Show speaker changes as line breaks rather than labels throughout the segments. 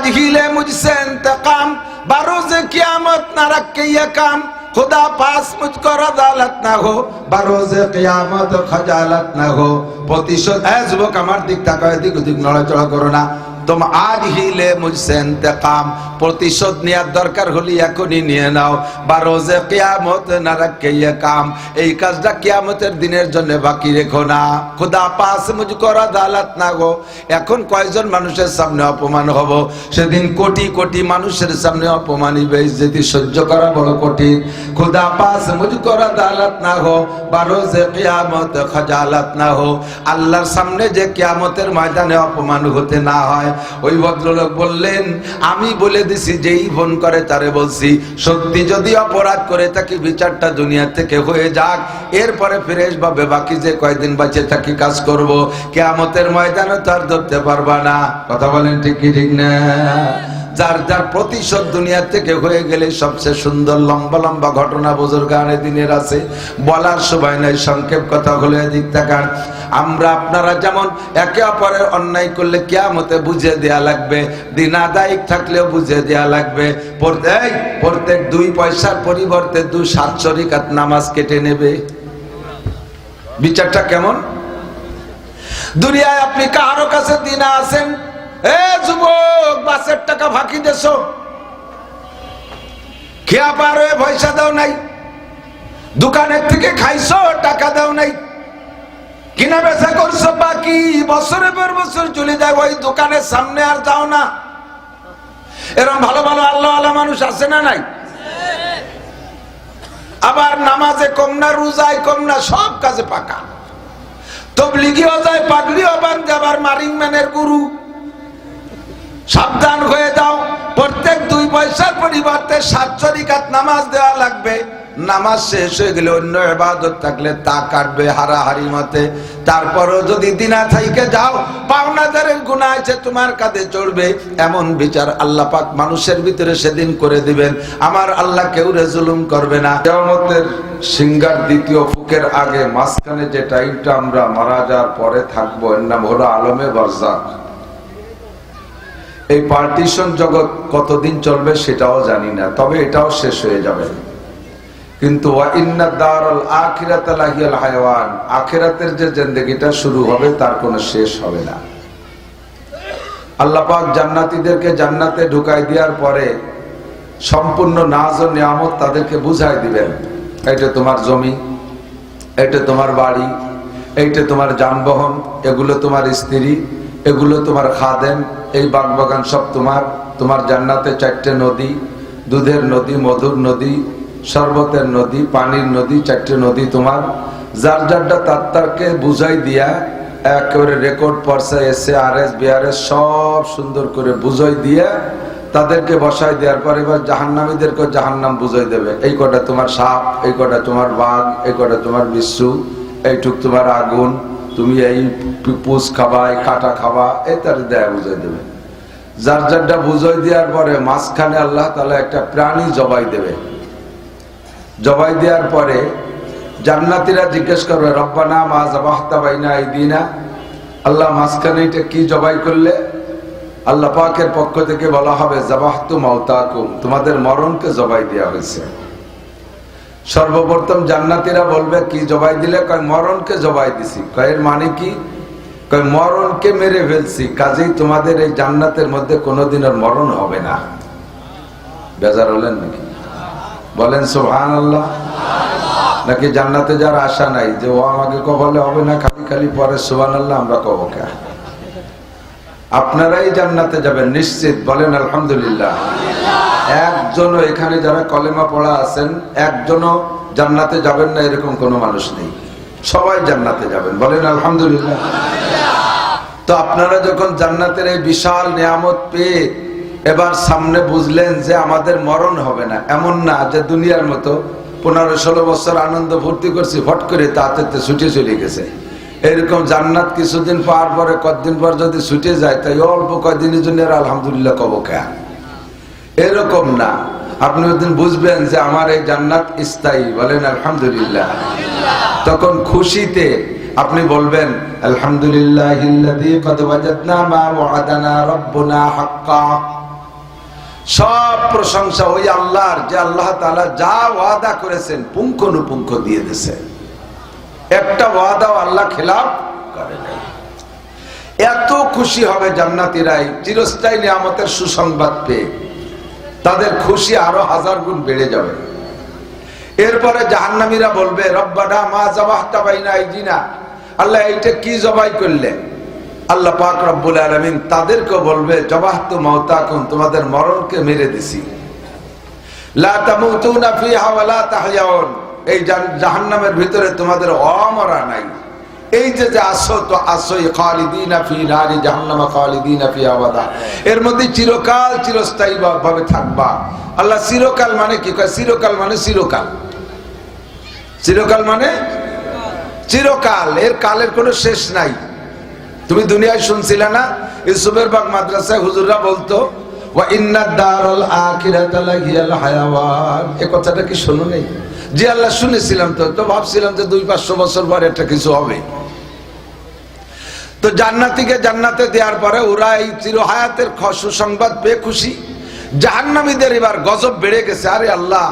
আজ হিলে মুজছে ইন্তকাম বারোজে কিয়ামত না রাখকে কাম। খুদা পাস মুজ কর আদালত না হো, বারোজে কিয়ামত খজালত না হো। প্রতিশোধ, এ যুবক, আমার দিক তাকায় দিক দিক নড়াচড়া করো না। তোম আজ হিলে মুঝসে ইন্তেকাম। প্রতিশোধ নেওয়ার দরকার হলে এখনই নিয়ে নাও। বা রোজে কিয়ামত না রাখে ইয়ে কাম। এই কাজটা কিয়ামতের দিনের জন্য বাকি রেখো না। খুদা পাস মুঝ করা দালাত না গো। এখন কয়জন মানুষের সামনে অপমান হব? সেদিন কোটি কোটি মানুষের সামনে অপমানই বেইজ্জতি সহ্য করা বড় কঠিন। খুদা পাস মুজ করা দালাত না হো বা রোজে কিয়ামত খজালাত না হো। আল্লাহর সামনে যে কিয়ামতের ময়দানে অপমান হতে না হয়। ওই ভদ্রলোক বললেন, আমি বলে দিছি, যেই ফোন করে তারে বলছি, সত্যি যদি অপরাধ করে থাকি, বিচারটা দুনিয়া থেকে হয়ে যাক। এরপরে ফিরেশ ভাবে বাকি যে কয়দিন বাঁচে থাকি কাজ করব। কেয়ামতের ময়দানে তার ধরতে পারবা না। কথা বলেন ঠিক কি, ঠিক না? যার যার প্রতিশোধ দুনিয়া থেকে হয়ে গেলে সবচেয়ে সুন্দর লম্বা লম্বা ঘটনা বুজুর্গানে দিনের আছে। বলার সময় নাই, সংক্ষেপ কথা হলে দিক তাকান আমরা আপনারা যেমন একে অপরের অন্যায় করলে কেয়ামতে বুঝে দেয়া লাগবে, দিন আদায়িক থাকলেও বুঝে দেয়া লাগবে। প্রত্যেক প্রত্যেক দুই পয়সার পরিবর্তে দু সাতশো রিকাত নামাজ কেটে নেবে। বিচারটা কেমন? দুনিয়ায় আপনি কারও কাছে দিনা আছেন এ যুবক, বাসের টাকা ফাঁকি দেশ খেয়া পার হয়ে পয়সা দাও নাই। দোকানের থেকে খাইছো, টাকা দাও নাই। কিনা বেচা করছ বাকি বছরের পর বছর চলে যায় ওই দোকানের সামনে আর যাও না। এরকম ভালো ভালো আল্লাহ আল্লাহ মানুষ আছে না নাই? আবার নামাজে কম না, রোজায় কম না, সব কাজে পাকা। তবলিগিও যায় পাগড়িও বান্ধে আবার মারিং ম্যানের গুরু। সাবধান হয়ে যাও। প্রত্যেক দুই পয়সার পরিবর্তে সাতশো রিকাত নামাজ দেওয়া লাগবে। নামাজ শেষ হয়ে গেলে অন্য এবাদত থাকলে তা কাটবে হারাহারি মতে। তারপরও যদি দিনা থাইকে যাও, পাওনাদারের গুণা আছে, তোমার কাঁধে চড়বে। এমন বিচার আল্লাহ পাক মানুষের ভিতরে সেদিন করে দিবেন। আমার আল্লাহ কেউ জুলুম করবে না। কেয়ামতের সিঙ্গার দ্বিতীয় ফুকের আগে মাঝখানে যে টাইমটা আমরা মারা যাওয়ার পরে থাকব, এর নাম হলো আলমে বারজাক এই পার্টিশন জগৎ কতদিন চলবে সেটাও জানি না, তবে এটাও শেষ হয়ে যাবে। কিন্তু আখেরাতের যে জেন্দেগিটা শুরু হবে তার কোনো শেষ হবে না। আল্লাপাক জান্নাতীদেরকে জান্নাতে ঢুকাই দেওয়ার পরে সম্পূর্ণ নাজ ও নিয়ামত তাদেরকে বুঝাই দিবেন। এটা তোমার জমি এটা তোমার বাড়ি, এইটা তোমার যানবাহন, এগুলো তোমার স্ত্রী এগুলো তোমার খাদেন এই বাগবাগান সব তোমার। তোমার জান্নাতে চারটে নদী, দুধের নদী, মধুর নদী, শরবতের নদী, পানির নদী, চারটে নদী তোমার। যার যারটা তার তারকে বুঝাই দিয়া একেবারে রেকর্ড পর্সা এসে আর এস বিআরএস সব সুন্দর করে বুঝাই দিয়া তাদেরকে বসাই দেওয়ার পর এবার জাহান্নামীদেরকে জাহান্নাম বুঝাই দেবে। এই কটা তোমার সাপ, এই কটা তোমার বাঘ, এই কটা তোমার বিশ্বু এইটুক তোমার আগুন। তুমি এই পুষ খাবা, এই কাটা খাবা তার দেয়া বুঝাই দেবে। যার যারটা বুঝাই দেওয়ার পরে মাঝখানে আল্লাহ তালা একটা প্রাণী জবাই দেবে। জবাই দেওয়ার পরে জান্নাতিরা জিজ্ঞেস করবে, রব্বানা মা জবাহতা বাইনা এই দিনা আল্লাহ মাঝখানে এটা কি জবাই করলে? আল্লাহ পাকের পক্ষ থেকে বলা হবে জবাহতু মাউতাকুম তোমাদের মরণকে জবাই দেওয়া হয়েছে। সর্বপ্রথম জান্নাতিরা বলবে, কি জবাই দিলে? কয়, মরণকে জবাই দিছি। কয়ের মানে কি? কয়, মরণকে মেরে ফেলছি, কাজেই তোমাদের এই জান্নাতের মধ্যে কোনোদিনের মরণ হবে না। বেজার হলেন নাকি? বলেন সোহান আল্লাহ নাকি জান্নাতে যার আশা নাই যে, ও আমাকে কবলে হবে না, খালি খালি পরে সোহান আল্লাহ আমরা কব কে? আপনারাই জান্নাতে যাবেন, নিশ্চিত। বলেন, আলহামদুলিল্লাহ। একজনও এখানে যারা কলেমা পড়া আছেন, একজনও জান্নাতে যাবেন না এরকম কোনো মানুষ নেই। সবাই জান্নাতে যাবেন। বলেন আলহামদুলিল্লাহ। তো আপনারা যখন জান্নাতের এই বিশাল নিয়ামত পেয়ে এবার সামনে বুঝলেন যে আমাদের মরণ হবে না, এমন না যে দুনিয়ার মতো পনেরো ষোলো বছর আনন্দ ভর্তি করছি, ফট করে তাতে ছুটে চলে গেছে। এরকম জান্নাত কিছুদিন পাওয়ার পরে, কতদিন পর যদি ছুটে যায়, তাই অল্প কয়দিনের জন্য আলহামদুলিল্লাহ কব কে এরকম না। আপনি ওদিন বুঝবেন যে আমার এই জান্নাত স্থায়ী। বলেন, আলহামদুলিল্লাহ। তখন খুশিতে আপনি বলবেন আলহামদুলিল্লাহ সব প্রশংসা ওই আল্লাহর, যে আল্লাহ যা ওয়াদা করেছেন, পুঙ্খানুপুঙ্খ দিয়ে দিয়েছেন একটা ওয়াদাও আল্লাহ খেলাফ করে এত খুশি হবে জান্নাতিরাই, চিরস্থায়ী নিয়ামতের সুসংবাদ পেয়ে। তাদের খুশি আরও হাজার গুণ বেড়ে যাবে। এরপরে জাহান্নামীরা বলবে, রব্বানা মা জবাহতা বাইনা আইদিনা। আল্লাহ এইটা কি জবাই করলে আল্লাহ পাক রব্বুল আলামিন তাদেরকে বলবে জবাহতু মাউতাকুম তোমাদের মরণকে মেরে দিছি। এই জাহান্নামের ভিতরে তোমাদের অমরা নাই। এই যে যে তো জাহান্নামা ফি আবাদা। এর মধ্যে চিরকাল চিরস্থায়ী ভাবে থাকবা। আল্লাহ চিরকাল মানে কি? কয় চিরকাল মানে চিরকাল। চিরকাল মানে? চিরকাল। এর কালের কোনো শেষ নাই। তুমি দুনিয়ায় শুনছিলে না? ইউসুফের বাগ মাদ্রাসায় হুজুররা বলতো, ওয়া ইন্না দারুল আখিরাতা লাহিয়াল হায়াওয়ান। এই কথাটা কি শোনো নেই? জি আল্লাহ শুনেছিলাম তো তো ভাবছিলাম যে দুই পাঁচশো বছর পরে একটা কিছু হবে। তো জান্নাতিকে জান্নাতে দেওয়ার পরে ওরা এই চিরহায়াতের সুসংবাদ পেয়ে খুশি। জাহান্নামীদের এবার গজব বেড়ে গেছে। আরে আল্লাহ,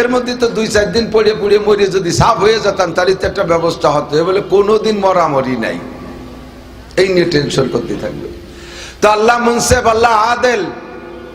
এর মধ্যে তো দুই চার দিন পড়ে পড়ে মরে যদি সাফ হয়ে যেতাম, তাহলে তো একটা ব্যবস্থা হতো। এ বলে কোনোদিন মরামরি নাই। এই নিয়ে টেনশন করতে থাকবে। তো আল্লাহ মুনসেফ আল্লাহ আদেল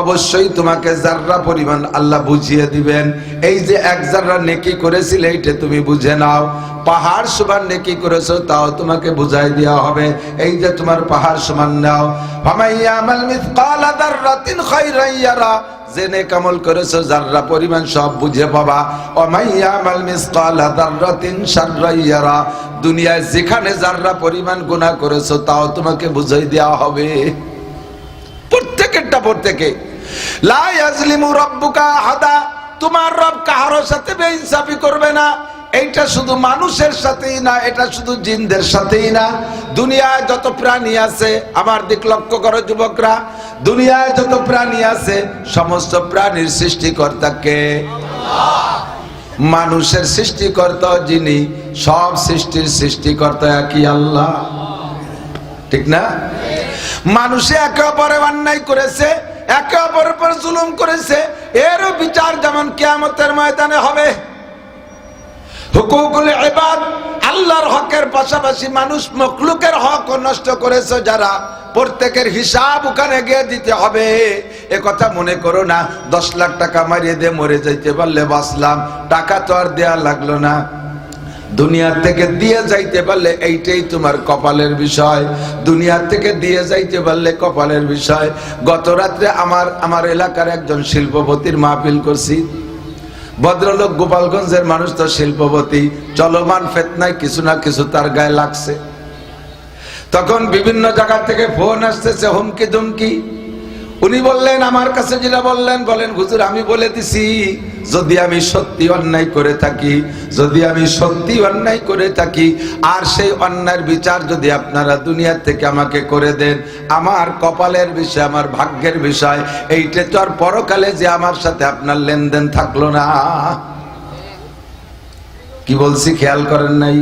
অবশ্যই তোমাকে জাররা পরিমাণ আল্লাহ বুঝিয়ে দিবেন। এই যে এক জাররা নেকি করেছিলে, এইটা তুমি বুঝে নাও। পাহাড় সমান নেকি করেছ, তাও তোমাকে বুঝাই দেওয়া হবে। এই যে তোমার পাহাড় সমান নাও। নেক আমল করেছ জাররা পরিমাণ সব বুঝে পাবা। অমাইয়া আমাল মিসকালা যাররাতিন শাররান ইয়ারা। দুনিয়ায় যেখানে জাররা পরিমাণ গুনাহ করেছ, তাও তোমাকে বুঝাই দেওয়া হবে। ইয়াজলিমু রাব্বুকা আহাদা, তোমার রব কাহারো সাথে বেইনসাফি করবে না। এইটা শুধু মানুষের সাথেই না, এটা শুধু জিনদের সাথেই না। দুনিয়ায় যত প্রাণী আছে, আমার দিক লক্ষ্য করো যুবকরা, দুনিয়ায় যত প্রাণী আছে, সমস্ত প্রাণীর সৃষ্টিকর্তাকে মানুষের সৃষ্টিকর্তা যিনি, সব সৃষ্টির সৃষ্টিকর্তা একই আল্লাহ। ঠিক না? মানুষে একে অপরে অন্যায় করেছে, একে অপরের পর জুলুম করেছে, এরও বিচার যেমন কেয়ামতের ময়দানে হবে। হুকুকুল ইবাদ আল্লাহর হকের পাশাপাশি মানুষ মখলুকের হক নষ্ট করেছে যারা প্রত্যেকের হিসাব ওখানে গিয়ে দিতে হবে। এ কথা মনে করো না, দশ লাখ টাকা মারিয়ে দিয়ে মরে যাইতে পারলে বাঁচলাম, টাকা তো আর দেয়া লাগল না। দুনিয়ার থেকে দিয়ে যাইতে পারলে এইটাই তোমার কপালের বিষয়। দুনিয়ার থেকে দিয়ে যাইতে পারলে কপালের বিষয়। গত রাত্রে আমার আমার এলাকার একজন শিল্পপতির মাহফিল করছি। ভদ্রলোক গোপালগঞ্জের মানুষ তো শিল্পপতি। চলমান ফেতনায় কিছু না কিছু তার গায়ে লাগছে। তখন বিভিন্ন জায়গা থেকে ফোন আসতেছে হুমকি ধুমকি উনি বললেন, আমার কাছে যেটা বললেন, বলেন, হুজুর, আমি বলে দিছি, যদি আমি সত্যি অন্যায় করে থাকি, যদি আমি সত্যি অন্যায় করে থাকি, আর সেই অন্যায়ের বিচার যদি আপনারা দুনিয়ার থেকে আমাকে করে দেন, আমার কপালের বিষয়, আমার ভাগ্যের বিষয়, এইটা তো আর পরকালে যে আমার সাথে আপনার লেনদেন থাকল না। কি বলছি, খেয়াল করেন নাই?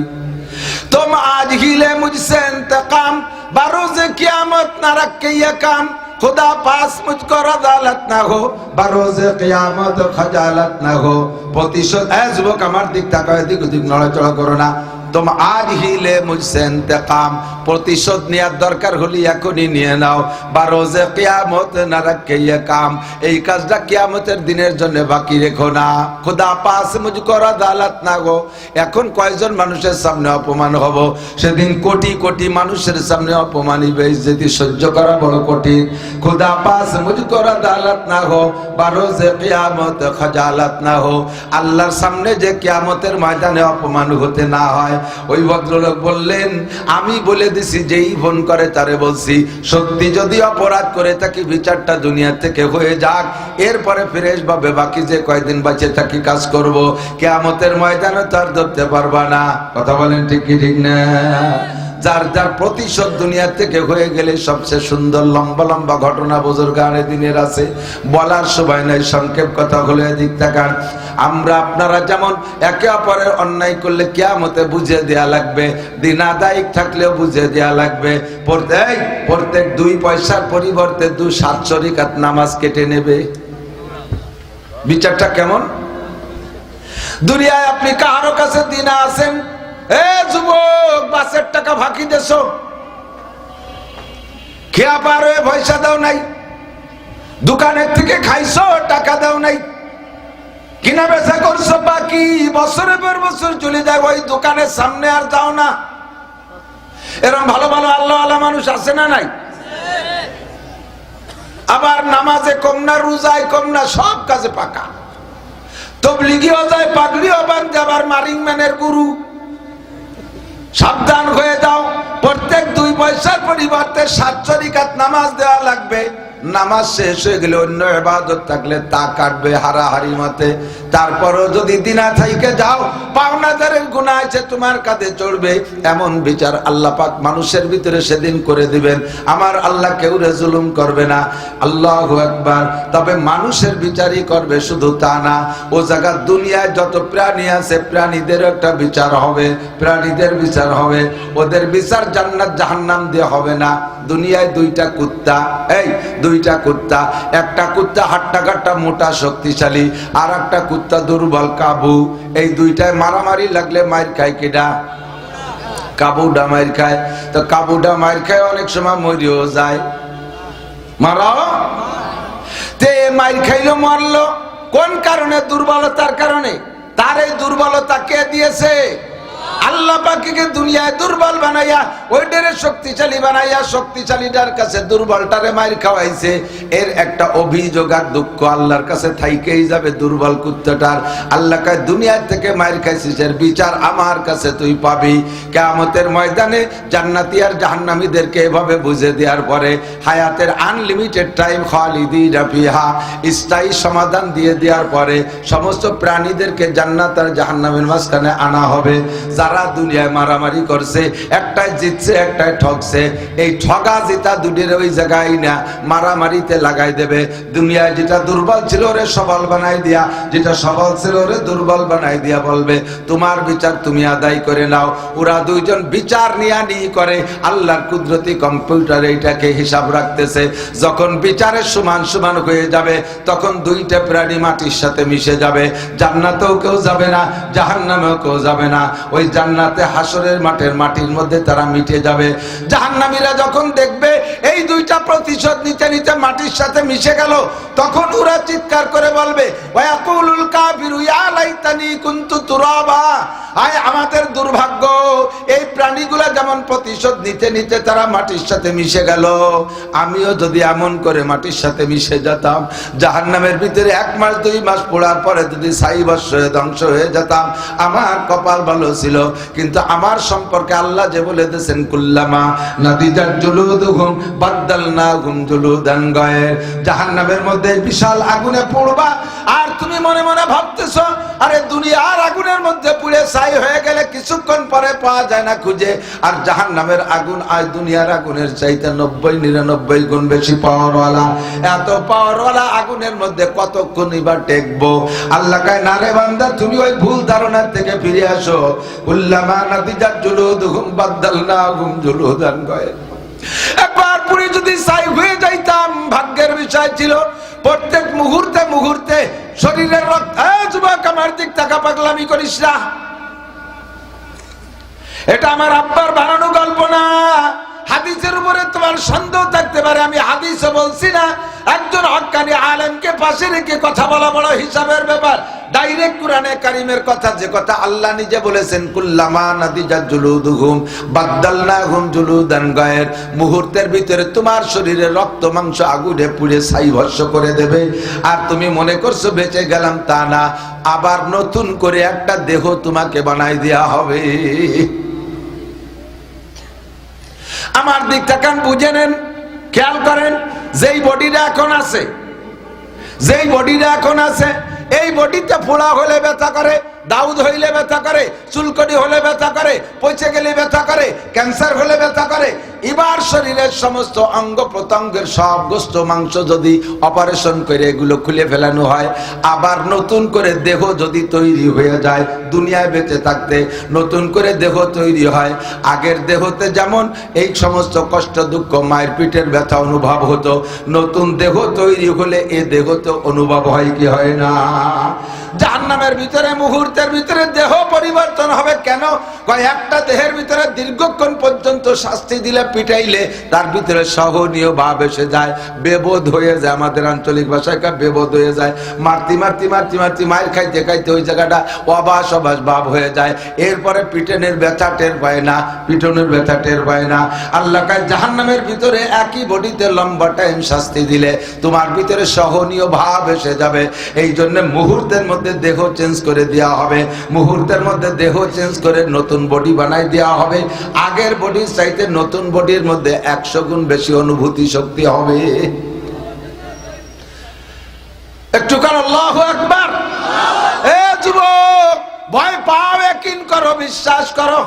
তোম আজ হিলে মুঝসে ইন্তকাম, বারোজে কিয়ামত না রাখ কাম खुदा पास मुझको रदालत ना हो बरोज कियामत खजालत ना हो প্রতিশোধ এ যুবক আমার দিক তাকাও এদিক ওদিক নড়াচড়া করো না তোম আজ হি লে মুঝসে ইন্তেকাম প্রতিশোধ নেওয়ার দরকার হলে এখনই নিয়ে নাও। বা রোজে কেয়ামত না রাখে কাম এই কাজটা কেয়ামতের দিনের জন্য বাকি রেখো না। খুদা পাস মুঝকো আদালত না গো। এখন কয়জন মানুষের সামনে অপমান হব? সেদিন কোটি কোটি মানুষের সামনে অপমান যদি সহ্য করা বড় কঠিন। খুদা পাস মুঝকো আদালত না হো বা রোজে কেয়ামত খজালত না হো। আল্লাহর সামনে যে কেয়ামতের ময়দানে অপমান হতে না হয় ওই ভদ্রলোক বললেন, আমি বলে দিছি, যেই ফোন করে তারে বলছি, সত্যি যদি অপরাধ করে থাকি, বিচারটা দুনিয়া থেকে হয়ে যাক, এরপরে ফিরে আসবে বাকি যে কয়দিন বাঁচে থাকি কাজ করব? কেয়ামতের ময়দানে তার ধরতে পারবা না। কথা বলেন ঠিক কি ঠিক না? যার যার প্রতিশোধ দুনিয়া থেকে হয়ে গেলে সবচেয়ে সুন্দর লম্বা লম্বা ঘটনা বুজুর্গানের দিনের আছে। বলার সময় নাই, সংক্ষেপ কথা হলে দিক আমরা আপনারা যেমন একে অপরের অন্যায় করলে কেয়ামতে বুঝে দেয়া লাগবে দিনাদায়িক থাকলেও বুঝে দেয়া লাগবে। প্রত্যেক প্রত্যেক দুই পয়সার পরিবর্তে দু সাতশো রিকাত নামাজ কেটে নেবে। বিচারটা কেমন? দুনিয়ায় আপনি কারও কাছে দিনা আছেন এ যুবক, বাসের টাকা ফাঁকি দেশ খেয়া পার হয়ে পয়সা দাও নাই। দোকানের থেকে খাইছো, টাকা দাও নাই। কিনা বেচা করছ বাকি বছরের পর বছর চলে যায় ওই দোকানের সামনে আর যাও না। এরকম ভালো ভালো আল্লাহ আল্লাহ মানুষ আছে না নাই? আবার নামাজে কম না, রোজায় কম না, সব কাজে পাকা। তবলিগিও যায়, পাগলিও বান্ধে আবার মারিং ম্যানের গুরু। সাবধান হয়ে যাও। প্রত্যেক দুই পয়সার পরিবর্তে সাতচরিকাত নামাজ দেওয়া লাগবে। নামাজ শেষ হয়ে গেলে অন্য এবাদত থাকলে তা কাটবে হারাহারি মতে। তারপরও যদি দিনা থাইকে যাও, পাওনাদারের গুণা আছে, তোমার কাঁধে চড়বে। এমন বিচার আল্লাহ পাক মানুষের ভিতরে সেদিন করে দিবেন। আমার আল্লাহ কেউ রে জুলুম করবে না। আল্লাহ একবার তবে মানুষের বিচারই করবে, শুধু তা না। ও জায়গার দুনিয়ায় যত প্রাণী আছে প্রাণীদের একটা বিচার হবে, প্রাণীদের বিচার হবে। ওদের বিচার জান্নাত, জাহান্নাম দিয়ে হবে না। দুনিয়ায় দুইটা কুত্তা, এই দুইটা কুত্তা। একটা কুত্তা হাট্টা কাট্টা মোটা শক্তিশালী আর একটা কুত্তা দুর্বল কাবু, এই দুইটায় মারামারি লাগলে মায়ের খায় কেডা? কাবুডা মায়ের খায়। তো কাবুডা মায়ের খায় অনেক সময় মরিও যায়। মারাও তে মায়ের খাইলো, মারলো। কোন কারণে? দুর্বলতার কারণে। তার এই দুর্বলতা কে দিয়েছে? আল্লাহ পাখিকে দুনিয়ায় দুর্বল বানাইয়া, ওইটারে শক্তিশালী বানাইয়া, শক্তিশালীটার কাছে দুর্বলটারে মাইর খাওয়াইছে। এর একটা অভিযোগ আর দুঃখ আল্লাহর কাছে থাইকেই যাবে দুর্বল কুত্তাটার। আল্লাহ দুনিয়ার থেকে মাইর খাইছিস, এর বিচার আমার কাছে তুই পাবি। কেয়ামতের ময়দানে জান্নাতি আর জাহান্নামীদেরকে এভাবে বুঝে দেওয়ার পরে হায়াতের আনলিমিটেড টাইম রাফিহা স্থায়ী সমাধান দিয়ে দেওয়ার পরে সমস্ত প্রাণীদেরকে জান্নাত আর জাহান্নামের মাঝখানে আনা হবে। যারা দুনিয়ায় মারামারি করছে, একটাই জিতছে, একটাই ঠকছে এই ঠগা জিতা দুটির ওই জায়গায় না, মারামারিতে লাগাই দেবে। দুনিয়ায় যেটা দুর্বল ছিল ওরে সবল বানাই দিয়া, যেটা সবল ছিল ওরে দুর্বল বানাই দিয়া বলবে, তোমার বিচার তুমি আদায় করে নাও। ওরা দুইজন বিচার নিয়া নিয়ে করে, আল্লাহর কুদরতি কম্পিউটার এইটাকে হিসাব রাখতেছে। যখন বিচারের সমান সমান হয়ে যাবে, তখন দুইটা প্রাণী মাটির সাথে মিশে যাবে। জান্নাতেও কেউ যাবে না, জাহান্নামেও কেউ যাবে না। ওই জান্নাতে হাসরের মাঠের মাটির মধ্যে তারা মিটে যাবে। জাহান্নামীরা যখন দেখবে এই দুইটা প্রতিশোধ নিতে নিতে মাটির সাথে মিশে গেল, তখন ওরা চিৎকার করে বলবে ওয়াকুলুল কাফিরু ইয়া লাইতানি কুনতু তুরাবা। আয় আমাদের দুর্ভাগ্য, এই প্রাণীগুলা যেমন প্রতিশোধ নিতে নিতে তারা মাটির সাথে মিশে গেল। আমিও যদি এমন করে মাটির সাথে মিশে যেতাম, জাহান্নামের ভিতরে এক মাস, দুই মাস পড়ার পরে যদি সাই বর্ষ ধ্বংস হয়ে যেতাম, আমার কপাল ভালো ছিল। কিন্তু আমার সম্পর্কে আল্লাহ যে বলে দিয়েছেন, কুল্লামা নাদিজার জুলুদ হুম বাদ্দাল না হুম জুলুদান গয়ের। জাহান্নামের মধ্যে বিশাল আগুনে পড়বা আর তুমি মনে মনে ভাবতেছ, আরে দুনিয়ার আগুনের মধ্যে পুড়ে ছাই হয়ে গেলে কিছুক্ষণ পরে পাওয়া যায় না খুঁজে। আর জাহান নামের আগুন আজ দুনিয়ার আগুনের চাইতে নব্বই, নিরানব্বই গুণ বেশি পাওয়ারওয়ালা। এত পাওয়ারওয়ালা আগুনের মধ্যে কতক্ষণ এবার টেকবো? আল্লাহ কায়, না রে বান্দা, তুমি ওই ভুল ধারণার থেকে ফিরে আসো। উল্লামা নাতিজার জুলুদ হুম বাদ্দাল না হুম জুলুদান গয়ে একবার পুরি যদি সাই হয়ে যাইতাম, ভাগ্যের বিষয় ছিল প্রত্যেক মুহূর্তে মুহূর্তে শরীরের রক্ত যুবক, আমার দিক টাকা পাগলামি করিস না। এটা আমার আব্বার বানানো গল্প না। হাদিসের উপরে তোমার সন্দেহ থাকতে পারে, আমি হাদিসও বলছি না। একজন হকানি আলেমকে পাশে রেখে কথা বলা বড় হিসাবের ব্যাপার। ডাইরেক্ট কোরআনে কারিমের কথা, যে কথা আল্লাহ নিজে বলেছেন, কুল্লামা জুলুদান গায়ের। মুহূর্তের ভিতরে তোমার শরীরে রক্ত, মাংস, আগুনে পুড়ে ছাই ভস্য করে দেবে। আর তুমি মনে করছ, বেঁচে গেলাম তা না, আবার নতুন করে একটা দেহ তোমাকে বানাই হবে। আমার দিকটা কান বুঝে নেন? খেয়াল করেন, যেই বডিটা এখন আছে, যেই বডিটা এখন আছে এই বডিতে ফোড়া হলে ব্যথা করে। দাউদ হইলে ব্যথা করে চুলকটি হলে ব্যথা করে, পচে গেলে ব্যথা করে, ক্যান্সার হলে ব্যথা করে, এবার শরীরের সমস্ত অঙ্গ প্রত্যঙ্গের সব গোস্ত মাংস যদি অপারেশন করে এগুলো খুলে ফেলানো হয়, আবার নতুন করে দেহ যদি তৈরি হয়ে যায় দুনিয়ায় বেঁচে থাকতে, নতুন করে দেহ তৈরি হয়, আগের দেহতে যেমন এই সমস্ত কষ্ট দুঃখ মায়ের পিঠের ব্যথা অনুভব হতো, নতুন দেহ তৈরি হলে এ দেহতে অনুভব হয় কি হয় না? জাহান্নামের ভিতরে, মুহূর্তের ভিতরে দেহ পরিবর্তন হবে কেন? একটা দেহের ভিতরে দীর্ঘক্ষণ পর্যন্ত শাস্তি দিলে, পিটাইলে তার ভিতরে সহনীয় ভাব এসে যায়, বেবোধ হয়ে যায়। আমাদের আঞ্চলিক ভাষায় বেবোধ হয়ে যায়। মারতি মারতি মারতি মারতি মায়ের খাইতে খাইতে ওই জায়গাটা অবাস অবাস ভাব হয়ে যায়। এরপরে পিটনের ব্যথা টের পায় না, পিটনের ব্যথা টের পায় না। আল্লাহ কায়, জাহান্নামের ভিতরে একই বডিতে লম্বা টাইম শাস্তি দিলে তোমার ভিতরে সহনীয় ভাব এসে যাবে। এই জন্য মুহূর্তের মধ্যে দেহ চেঞ্জ করে দেওয়া হবে। মুহূর্তের মধ্যে দেহ চেঞ্জ করে নতুন বডি বানাই দেওয়া হবে। আগের বডির চাইতে নতুন বডির মধ্যে একশো গুণ বেশি অনুভূতি শক্তি হবে। একটু আল্লাহ একবার এ যুবক, ভয় পাও, একিন করো, বিশ্বাস করো।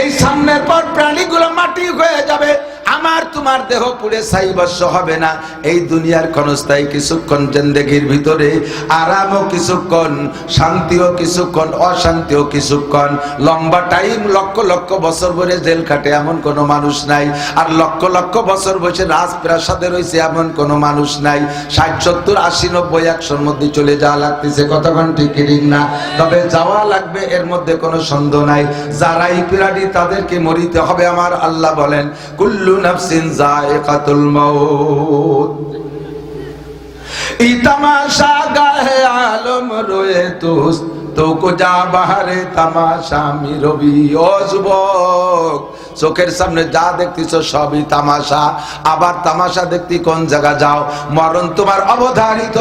এই সামনের পর প্রাণীগুলো মাটি হয়ে যাবে। আমার তোমার দেহ পুড়ে সাইবস্য হবে না। এই দুনিয়ার ক্ষণস্থায়ী কিছুক্ষণ জেন্দেগির ভিতরে, আরামও কিছুক্ষণ, শান্তিও কিছুক্ষণ, অশান্তিও কিছুক্ষণ। লম্বা টাইম, লক্ষ লক্ষ বছর ধরে জেল কাটে এমন কোনো মানুষ নাই। আর লক্ষ লক্ষ বছর বসে রাজপ্রাসাদে রয়েছে এমন কোনো মানুষ নাই। ষাট, সত্তর, আশি, নব্বই, একশোর মধ্যে চলে যাওয়া লাগতেছে কতক্ষণ ঠিক না। তবে যাওয়া লাগবে, এর মধ্যে কোনো সন্দেহ নাই। যারা এই পিরাডি তাদেরকে মরিতে হবে, আমার আল্লাহ বলেন, কুল্লু নাফসিন জায়কাতুল মাউত। ই তামাশা গাহে আলম রয়ে তুস তো কোজা বাহারে তামাশা মি রবি ও যুবক। চোখের সামনে যা দেখতেছ সবই তামাশা। আবার তামাশা দেখতে কোন জায়গা যাও? মরণ তোমার অবধারিত।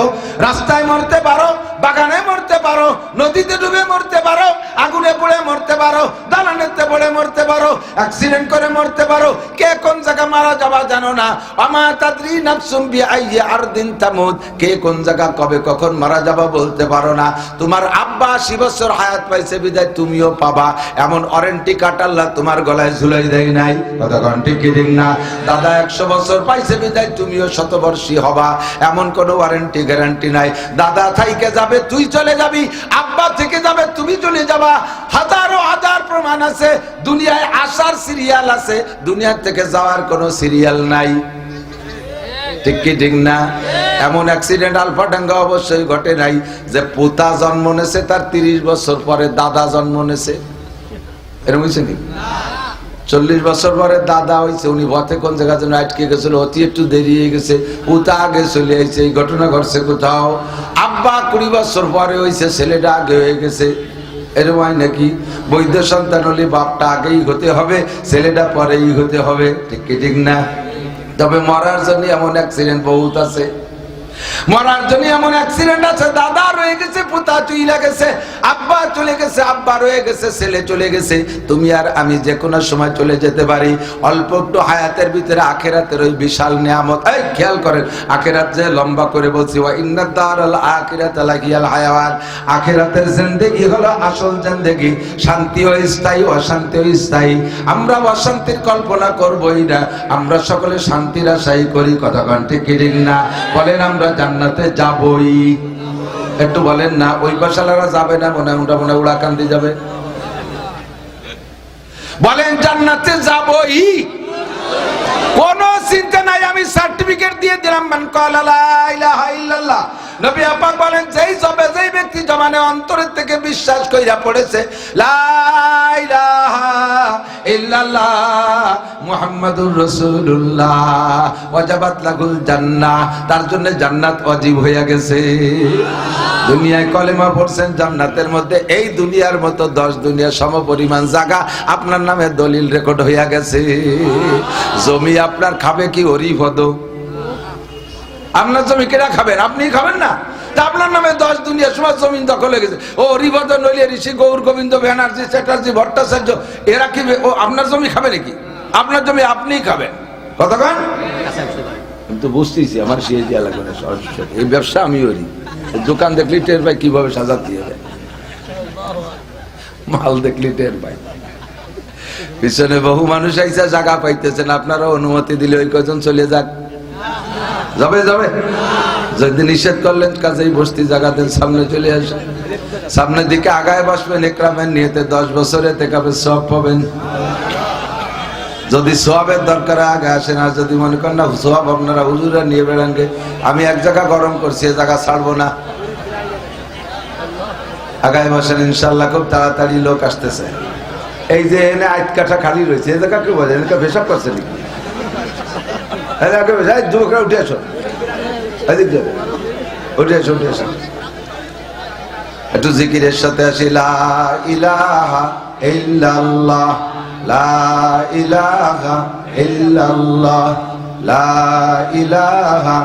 রাস্তায় মরতে পারো, বাগানে মরতে পারো, নদীতে ডুবে মরতে পারো, আগুনে পড়ে মরতে পারো দালানেতে পড়ে মরতে পারো অ্যাক্সিডেন্ট করে মরতে পারো, কে কোন জায়গা মারা যাবা জানো না। আমা তাদরি নাফসুম বি আইয়ি আরদিন তামুত কে কোন জায়গা কবে কখন মারা যাবা বলতে পারো না। তোমার আব্বা আশি বছর হায়াত পাইছে, বিদায় তুমিও পাবা। এমন ওয়ারেন্টি কার্ড আল্লাহ তোমার গলায় ঝুলাই দেয় নাই, কতক্ষণ ঠিক কি ঠিক না। দাদা একশো বছর পাইছে বিদায়, তুমিও শতবর্ষী হবা। এমন কোনো ওয়ারেন্টি গ্যারান্টি নাই। দাদা থাইকে যাবে, তুই চলে যাবি। আব্বা থেকে যাবে, তুমি চলে যাবা। হাজারো হাজার প্রমাণ আছে। দুনিয়ায় আসার সিরিয়াল আছে। দুনিয়ার থেকে যাওয়ার কোনো সিরিয়াল নাই। ঠিক কি ঠিক না। এমন অ্যাক্সিডেন্ট আলফাডাঙ্গা অবশ্যই ঘটে নাই যে পোতা জন্ম নেছে, তার তিরিশ বছর পরে দাদা জন্ম নেছে। এরকম হয়েছে চল্লিশ বছর পরে দাদা হয়েছে উনি পথে কোন জায়গা যেন আটকে গেছিল, অতি একটু দেরি হয়ে গেছে পুতা আগে চলে আইছে, এই ঘটনা ঘটছে কোথাও। আব্বা কুড়ি বছর পরে হয়েছে ছেলেটা আগে হয়ে গেছে। এরকম হয় নাকি? বৈধ সন্তান হলে বাপটা আগেই হতে হবে, ছেলেটা পরেই হতে হবে। ঠিক কি ঠিক না? তবে মরার জন্য এমন অ্যাক্সিডেন্ট বহুত আছে। মরার জন্য এমন অ্যাক্সিডেন্ট আছে, দাদা রয়ে গেছে, পুতা চুইলা গেছে, আব্বা চলে গেছে, আব্বা রয়ে গেছে, ছেলে চলে গেছে। তুমি আর আমি যে কোনো সময় চলে যেতে পারি। অল্প একটু হায়াতের ভিতরে আখেরাতের ওই বিশাল নিয়ামত। এই, খেয়াল করেন, আখেরাত যে লম্বা করে বলছি, ওয়া ইন্নাদ দারাল আখিরাত লাকিয়াল হায়াওয়ান। আখেরাতের জিন্দেগি হলো আসল জিন্দেগি। শান্তি ও স্থায়ী, অশান্তি ও স্থায়ী। আমরা অশান্তির কল্পনা করবই না। আমরা সকলে শান্তির আশাই করি, কথা ঠিক না? বলেন আমরা জান্নাতে যাবই। একটু বলেন না, ওই বাসালারা যাবে না? মনে ওটা মনে উড়াকান্দি যাবে। বলেন, জান্নাতে যাবই? কোন চিন্তা নাই সার্টিফিকেট দিয়ে দিলাম, মান নবী আপা বলেন, যেই জবে যেই ব্যক্তি জমানে অন্তরের থেকে বিশ্বাস কইরা পড়েছে মুহাম্মাদুর জান্নাহ, তার জন্য জান্নাত ওয়াজিব হয়ে গেছে। দুনিয়ায় কলেমা পড়ছেন, জান্নাতের মধ্যে এই দুনিয়ার মতো দশ দুনিয়া সম পরিমাণ জায়গা আপনার নামে দলিল রেকর্ড হইয়া গেছে। জমি আপনার খাবে কি হরিপদ আপনার জমি কেনা খাবেন? আপনি খাবেন না? তা আপনার নামে দশ দুনিয়া সময় জমিন দখল হয়ে গেছে। ও হরিবর্ধ নলিয়া ঋষি গৌর গোবিন্দ ব্যানার্জি, চ্যাটার্জি, ভট্টাচার্য, এরা কি ও আপনার জমি খাবে নাকি? আপনার জমি আপনিই খাবেন। কতক্ষণ আমি তো বুঝতেছি, আমার সেই দিয়া লাগবে। এই ব্যবসা আমি করি। দোকান দেখলি টের পাই, কীভাবে সাজাতে হবে। মাল দেখলি টের পাই। পিছনে বহু মানুষ আইসা জায়গা পাইতেছেন, আপনারা অনুমতি দিলে ওই কজন চলে যাক। যাবে যাবে। যদি নিষেধ করলেন, কাজেই বস্তি জায়গাতে সামনে চলে আসে সামনের দিকে আগায় বসবেন, একরামের নিয়েতে দশ বছরে তেকাবে সব পাবেন। যদি সোয়াবের দরকার আগে আসেন, আর যদি মনে করেন, না সোয়াব আপনারা হুজুরা নিয়ে বেড়ানকে আমি এক জায়গা গরম করছি, এ জায়গা ছাড়বো না। আগামী বছর ইনশাল্লাহ খুব তাড়াতাড়ি লোক আসতেছে। এই যে এনে আট কাঠা খালি রয়েছে এই জায়গা কি বলে? এনে ভেসব করছে নাকি? এই যুবকরা, উঠে আসো উঠে আসো উঠে আসো একটু লা ইলাহা লা ইলাহা লা ইলাহা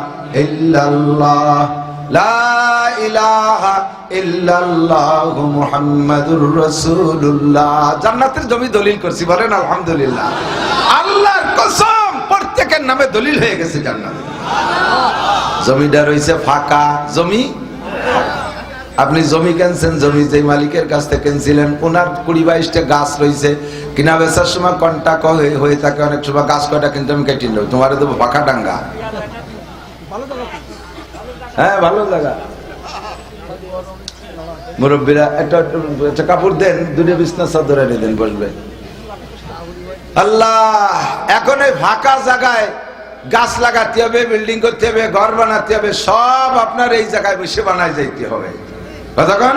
জান্নাতের জমি দলিল করছি, বলেন আলহামদুলিল্লাহ। আল্লাহর কসম, প্রত্যেকের নামে দলিল হয়ে গেছে জান্নাত। জমিটা রয়েছে ফাঁকা, জমি? আপনি জমি কিনছেন, জমি যে মালিকের কাছ থেকে কিনছিলেন ওনার কুড়ি বাইশটা গাছ রয়েছে। কিনা বেচার সময় কন্টাক্ট হয়ে হয়ে থাকে, অনেক সময় গাছ কয়টা কিন্তু আমি কেটে নেব তোমার দেবো ফাঁকা ডাঙ্গা। হ্যাঁ ভালো জায়গা। মুরব্বীরা, একটা কাপড় দেন, দুটো বিছনা চাদর এনে দেন, বসবে। আল্লাহ, এখন এই ফাঁকা জায়গায় গাছ লাগাতে হবে বিল্ডিং করতে হবে, ঘর বানাতে হবে, সব আপনার এই জায়গায় বসে বানায় যাইতে হবে। কতক্ষণ